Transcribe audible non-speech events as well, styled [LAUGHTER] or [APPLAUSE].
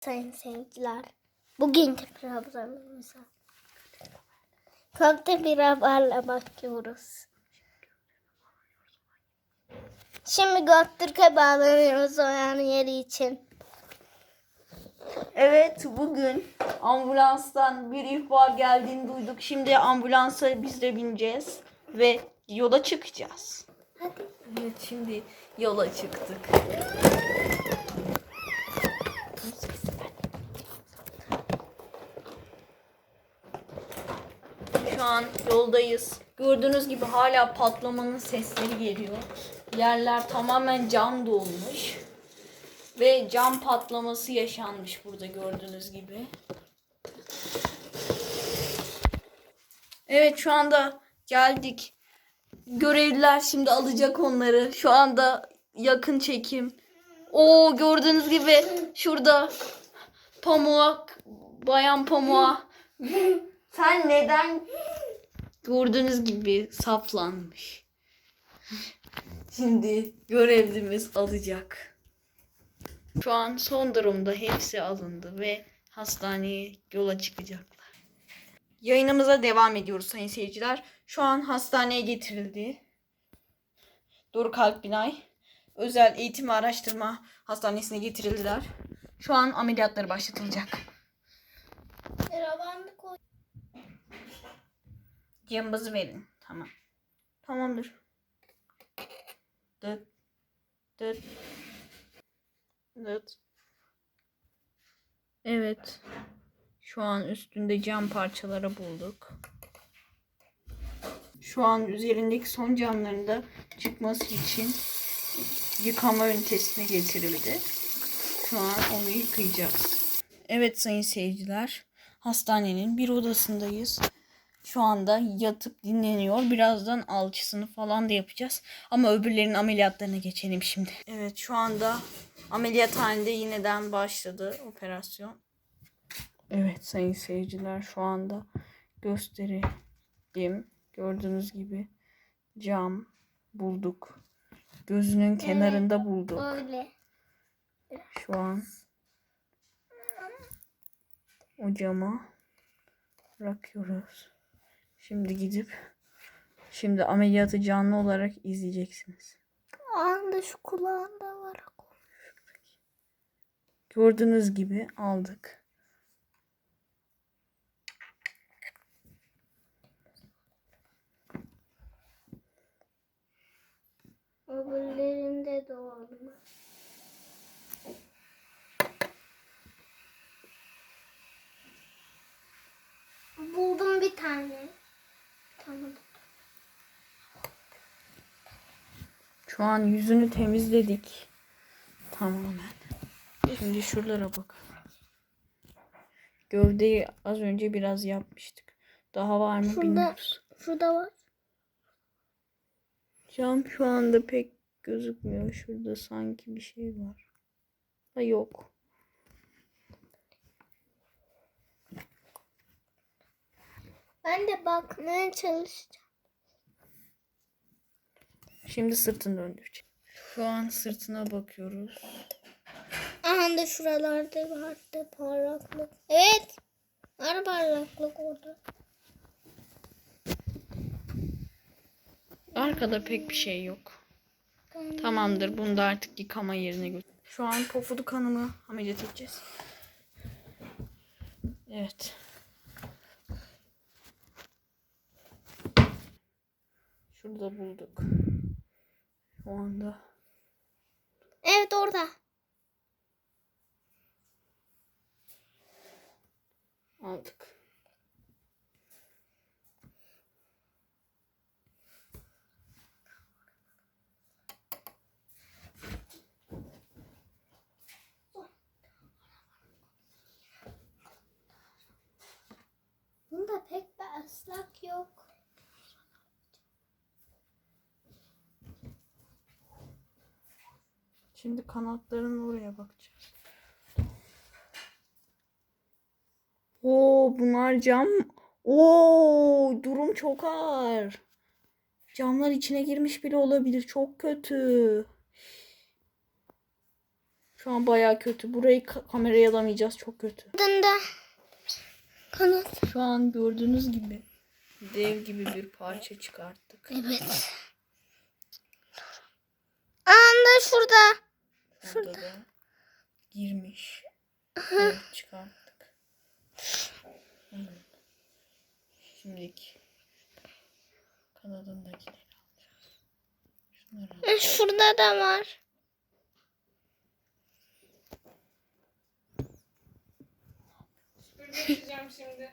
sayın seyirciler. Bugünkü programımıza köfte bir haberle başlıyoruz. Şimdi Göktürk'e bağlanıyoruz o yani yeri için. Evet bugün ambulanstan bir ihbar geldiğini duyduk. Şimdi ambulansa biz de bineceğiz ve yola çıkacağız. Hadi. Evet şimdi yola çıktık. Şu an yoldayız. Gördüğünüz gibi hala patlamanın sesleri geliyor. Yerler tamamen cam dolmuş. Ve cam patlaması yaşanmış burada gördüğünüz gibi. Evet şu anda geldik. Görevliler şimdi alacak onları. Şu anda yakın çekim. O gördüğünüz gibi şurada pamuğa bayan pamuğa [LAUGHS] sen neden gördüğünüz gibi saplanmış. Şimdi görevlimiz alacak. Şu an son durumda hepsi alındı ve hastaneye yola çıkacaklar. Yayınımıza devam ediyoruz sayın seyirciler. Şu an hastaneye getirildi. Doruk Alpbinay Özel Eğitim ve Araştırma Hastanesi'ne getirildiler. Şu an ameliyatları başlatılacak. Cambazı verin. Tamam. Tamamdır. Dıt. Dıt. Dıt. Evet. Şu an üstünde cam parçaları bulduk. Şu an üzerindeki son camların da çıkması için yıkama ünitesine getirildi. Şu an onu yıkayacağız. Evet sayın seyirciler. Hastanenin bir odasındayız. Şu anda yatıp dinleniyor. Birazdan alçısını falan da yapacağız. Ama öbürlerinin ameliyatlarına geçelim şimdi. Evet şu anda ameliyathanede yineden başladı operasyon. Evet sayın seyirciler şu anda göstereyim. Gördüğünüz gibi cam bulduk. Gözünün kenarında bulduk. Böyle. Şu an o cama bırakıyoruz. Şimdi gidip şimdi ameliyatı canlı olarak izleyeceksiniz. Anda şu kulağında var. Gördüğünüz gibi aldık. Öbürlerinde de olma. Buldum bir tane. Tamam. Şu an yüzünü temizledik. Tamamen. Şimdi şuralara bak. Gövdeyi az önce biraz yapmıştık. Daha var mı Şurada, bilmiyoruz. şurada var. Cam şu anda pek gözükmüyor. Şurada sanki bir şey var. Ha yok. Ben de bakmaya çalışacağım. Şimdi sırtını döndürecek. Şu an sırtına bakıyoruz. Aha da şuralarda vardı parlaklık. Evet. Var parlaklık orada. Arkada pek bir şey yok. Tamamdır. Bunu da artık yıkama yerine götür. Şu an pofuduk hanımı ameliyat edeceğiz. Evet. Şurada bulduk. Şu anda. Evet orada. Aldık. Bunda pek bir ıslak yok. Şimdi kanatların oraya bakacağız. Oo bunlar cam. Oo durum çok ağır. Camlar içine girmiş bile olabilir. Çok kötü. Şu an baya kötü. Burayı ka- kameraya alamayacağız. Çok kötü. Dında kanat. Şu an gördüğünüz gibi dev gibi bir parça çıkarttık. Evet. Anda şurada. Burada da girmiş. Evet, çıkarttık. Şimdiki kanadındakileri alacağız. Şunları al. E, Şurada da var. Süpürge şimdi.